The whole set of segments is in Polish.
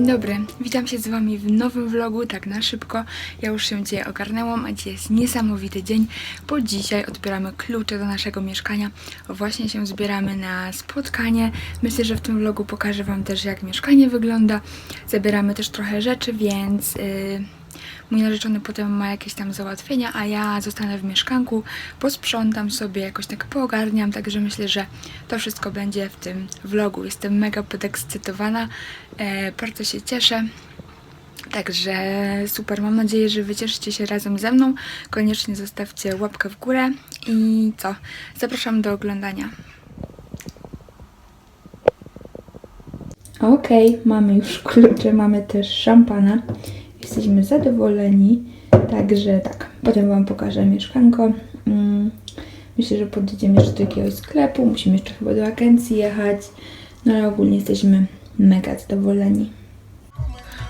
Dzień dobry. Witam się z Wami w nowym vlogu, tak na szybko. Ja już się dzisiaj ogarnęłam, a dzisiaj jest niesamowity dzień, bo dzisiaj odbieramy klucze do naszego mieszkania. Właśnie się zbieramy na spotkanie. Myślę, że w tym vlogu pokażę Wam też, jak mieszkanie wygląda. Zabieramy też trochę rzeczy, więc... Yy... Mój narzeczony potem ma jakieś tam załatwienia, a ja zostanę w mieszkanku, posprzątam sobie, jakoś tak poogarniam, także myślę, że to wszystko będzie w tym vlogu. Jestem mega podekscytowana, e, bardzo się cieszę. Także super, mam nadzieję, że wycieszycie się razem ze mną. Koniecznie zostawcie łapkę w górę i co? Zapraszam do oglądania. Okej, mamy już klucze, mamy też szampana. Jesteśmy zadowoleni. Także tak, potem Wam pokażę mieszkanko. Mm, Myślę, że podjedziemy jeszcze do jakiegoś sklepu. Musimy jeszcze chyba do agencji jechać. No ale ogólnie jesteśmy mega zadowoleni.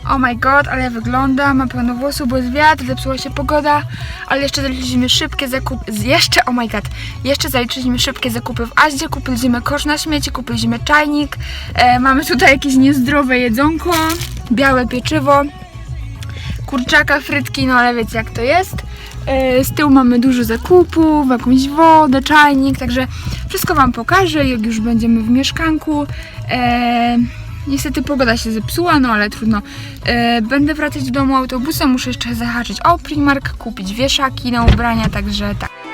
Oh my god, ale ja wyglądam, mam pełno włosów, bo jest wiatr, zepsuła się pogoda, ale jeszcze zaliczyliśmy szybkie zakupy, jeszcze, oh my god, jeszcze zaliczyliśmy szybkie zakupy w Aździe, kupiliśmy kosz na śmieci, kupiliśmy czajnik, e, mamy tutaj jakieś niezdrowe jedzonko, białe pieczywo, kurczaka, frytki, no ale wiecie jak to jest. E, Z tyłu mamy dużo zakupów, jakąś wodę, czajnik, także wszystko Wam pokażę, jak już będziemy w mieszkanku. E, niestety pogoda się zepsuła, no ale trudno. E, będę wracać do domu autobusem, muszę jeszcze zahaczyć o Primark, kupić wieszaki na ubrania, także tak.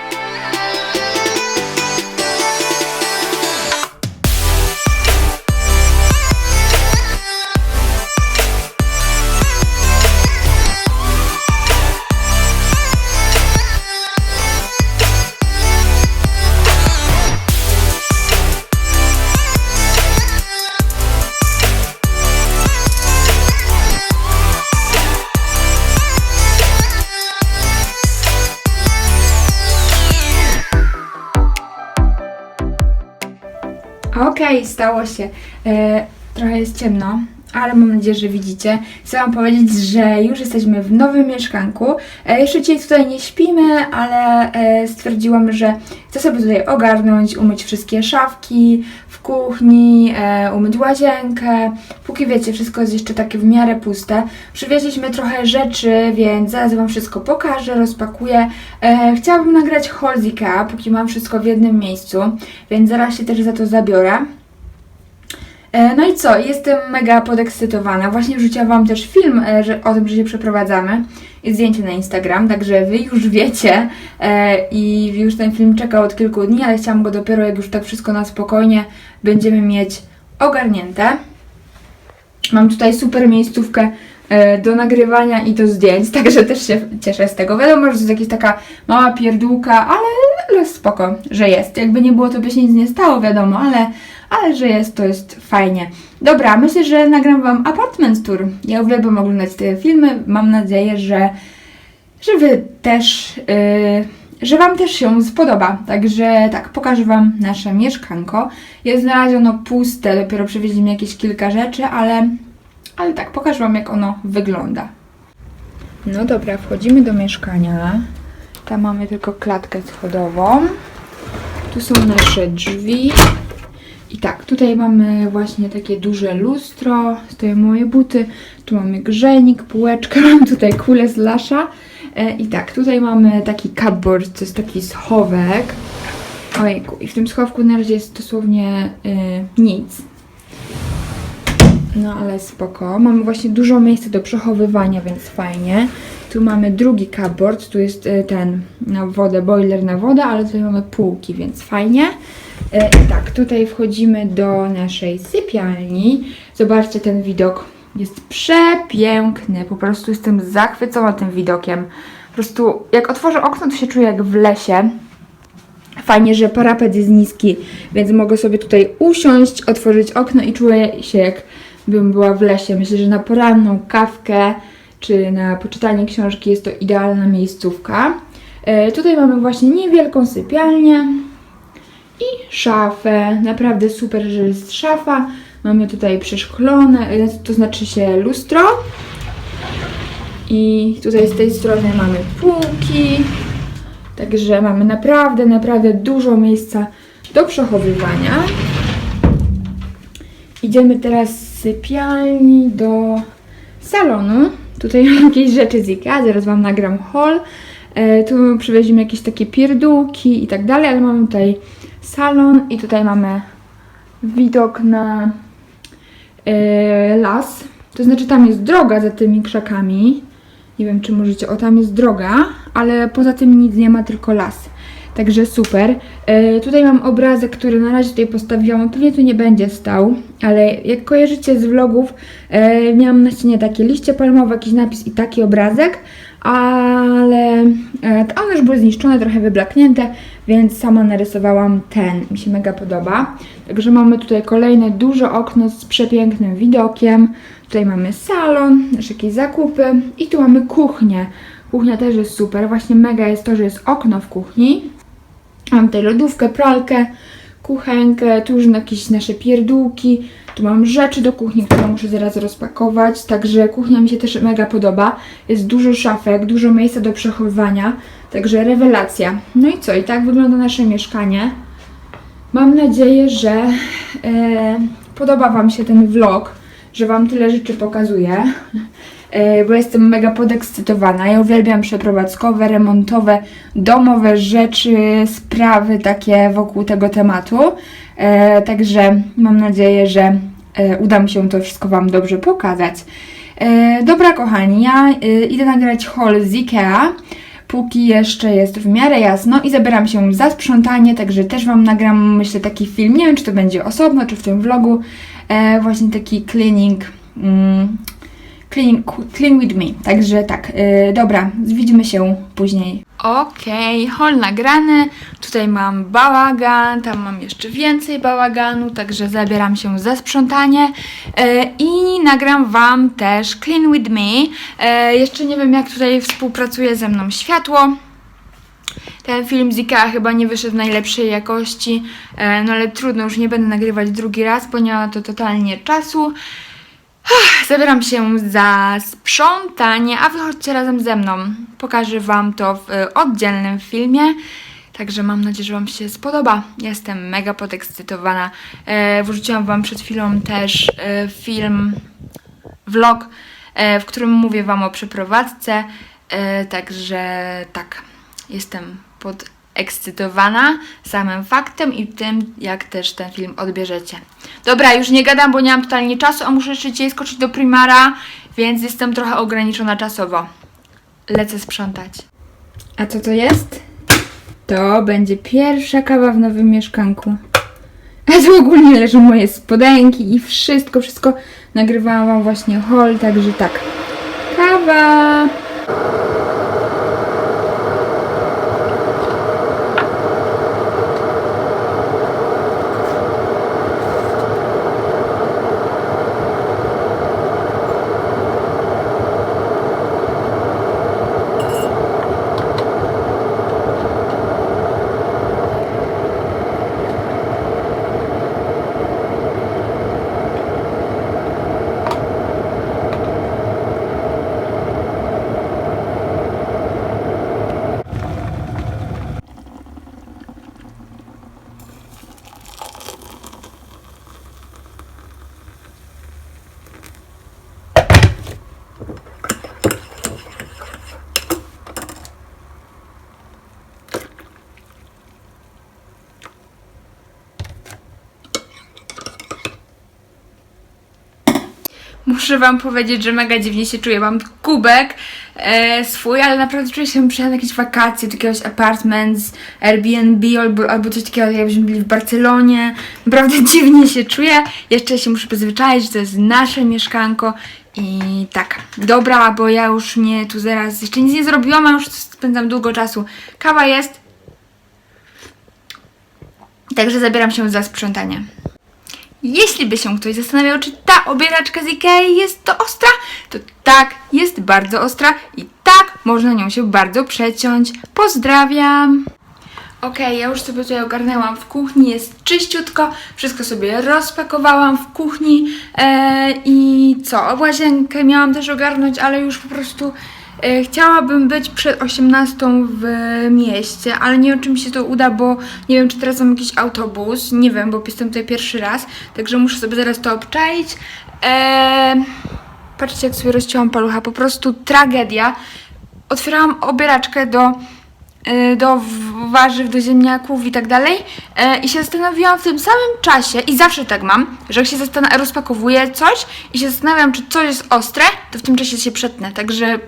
Okej, stało się. E, trochę jest ciemno, ale mam nadzieję, że widzicie. Chcę Wam powiedzieć, że już jesteśmy w nowym mieszkanku. E, jeszcze dzisiaj tutaj nie śpimy, ale e, stwierdziłam, że chcę sobie tutaj ogarnąć, umyć wszystkie szafki w kuchni, e, umyć łazienkę. Póki wiecie, wszystko jest jeszcze takie w miarę puste. Przywieźliśmy trochę rzeczy, więc zaraz Wam wszystko pokażę, rozpakuję. E, chciałabym nagrać Ikea, póki mam wszystko w jednym miejscu, więc zaraz się też za to zabiorę. E, No i co, jestem mega podekscytowana. Właśnie wrzuciłam Wam też film e, że, o tym, że się przeprowadzamy i zdjęcie na Instagram, także Wy już wiecie e, i już ten film czekał od kilku dni, ale chciałam go dopiero, jak już tak wszystko na spokojnie będziemy mieć ogarnięte. Mam tutaj super miejscówkę e, do nagrywania i do zdjęć, także też się cieszę z tego. Wiadomo, że to jest jakaś taka mała pierdółka, ale, ale spoko, że jest. Jakby nie było, to by się nic nie stało, wiadomo, ale, ale że jest, to jest fajnie. Dobra, myślę, że nagram Wam apartment tour. Ja uwielbiam oglądać te filmy. Mam nadzieję, że, że Wy też, yy, że Wam też się spodoba. Także tak, pokażę Wam nasze mieszkanko. Jest na razie ono puste, dopiero przywieźli jakieś kilka rzeczy, ale, ale tak, pokażę Wam jak ono wygląda. No dobra, wchodzimy do mieszkania. Tam mamy tylko klatkę schodową. Tu są nasze drzwi. I tak, tutaj mamy właśnie takie duże lustro, stoją moje buty, tu mamy grzejnik, półeczkę, mam tutaj kulę z lasza. E, I tak, tutaj mamy taki cupboard, to jest taki schowek. Ojejku, i w tym schowku na razie jest dosłownie y, nic. No ale spoko. Mamy właśnie dużo miejsca do przechowywania, więc fajnie. Tu mamy drugi cupboard, tu jest y, ten na wodę, boiler na wodę, ale tutaj mamy półki, więc fajnie. E, I tak, tutaj wchodzimy do naszej sypialni. Zobaczcie ten widok. Jest przepiękny. Po prostu jestem zachwycona tym widokiem. Po prostu jak otworzę okno, to się czuję jak w lesie. Fajnie, że parapet jest niski, więc mogę sobie tutaj usiąść, otworzyć okno i czuję się jakbym była w lesie. Myślę, że na poranną kawkę czy na poczytanie książki jest to idealna miejscówka. E, tutaj mamy właśnie niewielką sypialnię i szafę. Naprawdę super, że jest szafa. Mamy tutaj przeszklone, e, to znaczy się lustro. I tutaj z tej strony mamy półki. Także mamy naprawdę, naprawdę dużo miejsca do przechowywania. Idziemy teraz sypialni do salonu. Tutaj mam jakieś rzeczy z Ikea, zaraz Wam nagram haul. E, tu przywieźliśmy jakieś takie pierdółki i tak dalej, ale mamy tutaj salon i tutaj mamy widok na e, las. To znaczy tam jest droga za tymi krzakami. Nie wiem, czy możecie. O, tam jest droga, ale poza tym nic nie ma, tylko las. Także super. E, tutaj mam obrazek, który na razie tutaj postawiłam. Pewnie tu nie będzie stał, ale jak kojarzycie z vlogów, e, miałam na ścianie takie liście palmowe, jakiś napis i taki obrazek, ale e, one już były zniszczone, trochę wyblaknięte, więc sama narysowałam ten. Mi się mega podoba. Także mamy tutaj kolejne duże okno z przepięknym widokiem. Tutaj mamy salon, też jakieś zakupy i tu mamy kuchnię. Kuchnia też jest super. Właśnie mega jest to, że jest okno w kuchni. Mam tutaj lodówkę, pralkę, kuchenkę, tu już jakieś nasze pierdółki. Tu mam rzeczy do kuchni, które muszę zaraz rozpakować. Także kuchnia mi się też mega podoba. Jest dużo szafek, dużo miejsca do przechowywania. Także rewelacja. No i co? I tak wygląda nasze mieszkanie. Mam nadzieję, że e, podoba Wam się ten vlog, że Wam tyle rzeczy pokazuję, bo jestem mega podekscytowana. Ja uwielbiam przeprowadzkowe, remontowe, domowe rzeczy, sprawy takie wokół tego tematu. E, także mam nadzieję, że e, uda mi się to wszystko Wam dobrze pokazać. E, dobra, kochani, ja e, idę nagrać haul z Ikea póki jeszcze jest w miarę jasno i zabieram się za sprzątanie, także też Wam nagram, myślę, taki film, nie wiem, czy to będzie osobno, czy w tym vlogu, e, właśnie taki cleaning, mm, clean, clean with me, także tak, e, dobra, widzimy się później. Okej, hol nagrany, tutaj mam bałagan, tam mam jeszcze więcej bałaganu, także zabieram się za sprzątanie e, i nagram Wam też Clean With Me. E, jeszcze nie wiem jak tutaj współpracuje ze mną światło. Ten film z Ikea chyba nie wyszedł w najlepszej jakości, e, no ale trudno, już nie będę nagrywać drugi raz, bo nie ma to totalnie czasu. Zabieram się za sprzątanie, a wy chodźcie razem ze mną. Pokażę Wam to w oddzielnym filmie. Także mam nadzieję, że Wam się spodoba. Jestem mega podekscytowana. E, wrzuciłam Wam przed chwilą też e, film, vlog, e, w którym mówię Wam o przeprowadzce. E, także tak, jestem podekscytowana samym faktem i tym, jak też ten film odbierzecie. Dobra, już nie gadam, bo nie mam totalnie czasu, a muszę dzisiaj skoczyć do Primara, więc jestem trochę ograniczona czasowo. Lecę sprzątać. A co to jest? To będzie pierwsza kawa w nowym mieszkanku. A tu ogólnie leżą moje spodenki i wszystko, wszystko nagrywałam wam właśnie haul, także tak. Kawa! Muszę wam powiedzieć, że mega dziwnie się czuję. Mam kubek e, swój, ale naprawdę czuję się jakbym na jakieś wakacje, do jakiegoś apartments, Airbnb albo, albo coś takiego, jakbyśmy byli w Barcelonie. Naprawdę dziwnie się czuję. Jeszcze się muszę przyzwyczaić, że to jest nasze mieszkanko. I tak, dobra, bo ja już nie tu zaraz, jeszcze nic nie zrobiłam, a już spędzam długo czasu. Kawa jest. Także zabieram się za sprzątanie. Jeśli by się ktoś zastanawiał, czy ta obieraczka z Ikei jest to ostra, to tak, jest bardzo ostra i tak, można nią się bardzo przeciąć. Pozdrawiam! Okej, ja już sobie tutaj ogarnęłam w kuchni, jest czyściutko, wszystko sobie rozpakowałam w kuchni e, i co, łazienkę miałam też ogarnąć, ale już po prostu Chciałabym być przed 18 w mieście, ale nie wiem, czy mi się to uda, bo nie wiem, czy teraz mam jakiś autobus. Nie wiem, bo jestem tutaj pierwszy raz, także muszę sobie zaraz to obczaić. Eee, patrzcie, jak sobie rozcięłam palucha, po prostu tragedia. Otwierałam obieraczkę do, y, do warzyw, do ziemniaków i tak dalej e, i się zastanawiałam w tym samym czasie, i zawsze tak mam, że jak się rozpakowuję coś i się zastanawiam, czy coś jest ostre, to w tym czasie się przetnę, także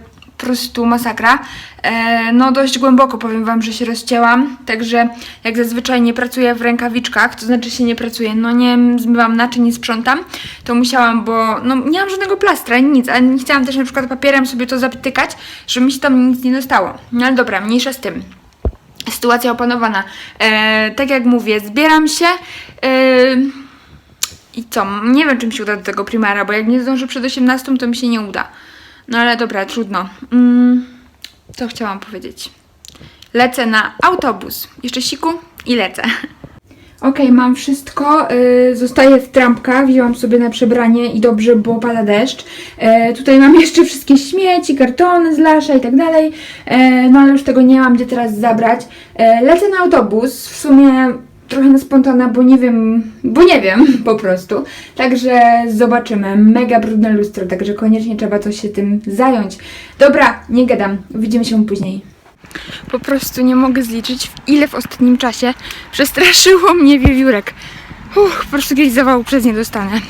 prostu masakra. E, no dość głęboko powiem Wam, że się rozcięłam, także jak zazwyczaj nie pracuję w rękawiczkach, to znaczy się nie pracuję, no nie zmywam naczyń, nie sprzątam, to musiałam, bo no nie mam żadnego plastra, nic, a nie chciałam też na przykład papierem sobie to zaptykać, żeby mi się tam nic nie dostało. No ale dobra, mniejsza z tym. Sytuacja opanowana. E, tak jak mówię, zbieram się. E, I co? Nie wiem, czy mi się uda do tego primara, bo jak nie zdążę przed 18, to mi się nie uda. No ale dobra, trudno. Mm, co chciałam powiedzieć? Lecę na autobus. Jeszcze siku i lecę. Okej, mam wszystko. y, zostaję w trampkach. Wzięłam sobie na przebranie i dobrze, bo pada deszcz. E, tutaj mam jeszcze wszystkie śmieci, kartony z lasza i tak dalej. E, no ale już tego nie mam gdzie teraz zabrać. E, lecę na autobus. W sumie trochę na spontana, bo nie wiem, bo nie wiem po prostu. Także zobaczymy. Mega brudne lustro, także koniecznie trzeba coś się tym zająć. Dobra, nie gadam. Widzimy się później. Po prostu nie mogę zliczyć, ile w ostatnim czasie przestraszyło mnie wiewiórek. Uff, po prostu kiedyś zawału przez nie dostanę.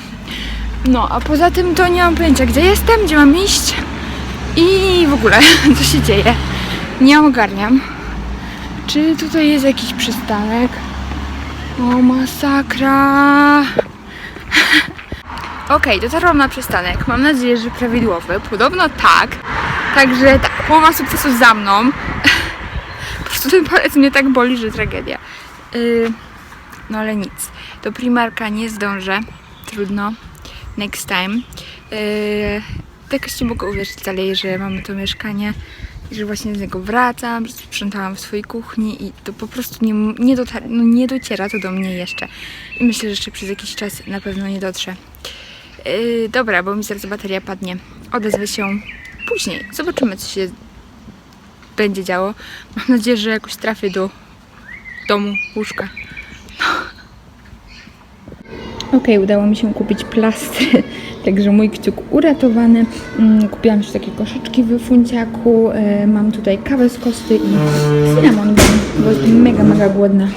No, a poza tym to nie mam pojęcia, gdzie jestem, gdzie mam iść i w ogóle, co się dzieje. Nie ogarniam. Czy tutaj jest jakiś przystanek? O, masakra. Okej, dotarłam na przystanek. Mam nadzieję, że prawidłowy. Podobno tak. Także tak, połowa sukcesu za mną. Po prostu ten palec mnie tak boli, że tragedia. Yy, no ale nic. Do primarka nie zdążę. Trudno. Next time. Yy, jakoś nie mogę uwierzyć dalej, że mamy to mieszkanie i że właśnie z niego wracam, że sprzątałam w swojej kuchni i to po prostu nie, nie, no nie dociera to do mnie jeszcze. I myślę, że jeszcze przez jakiś czas na pewno nie dotrze. Yy, dobra, bo mi zaraz bateria padnie. Odezwę się później. Zobaczymy, co się będzie działo. Mam nadzieję, że jakoś trafię do domu, łóżka. Okej, udało mi się kupić plastry, także mój kciuk uratowany. Mm, Kupiłam już takie koszyczki w funciaku. E, Mam tutaj kawę z kosty i cynamon, bo jestem mega, mega głodna.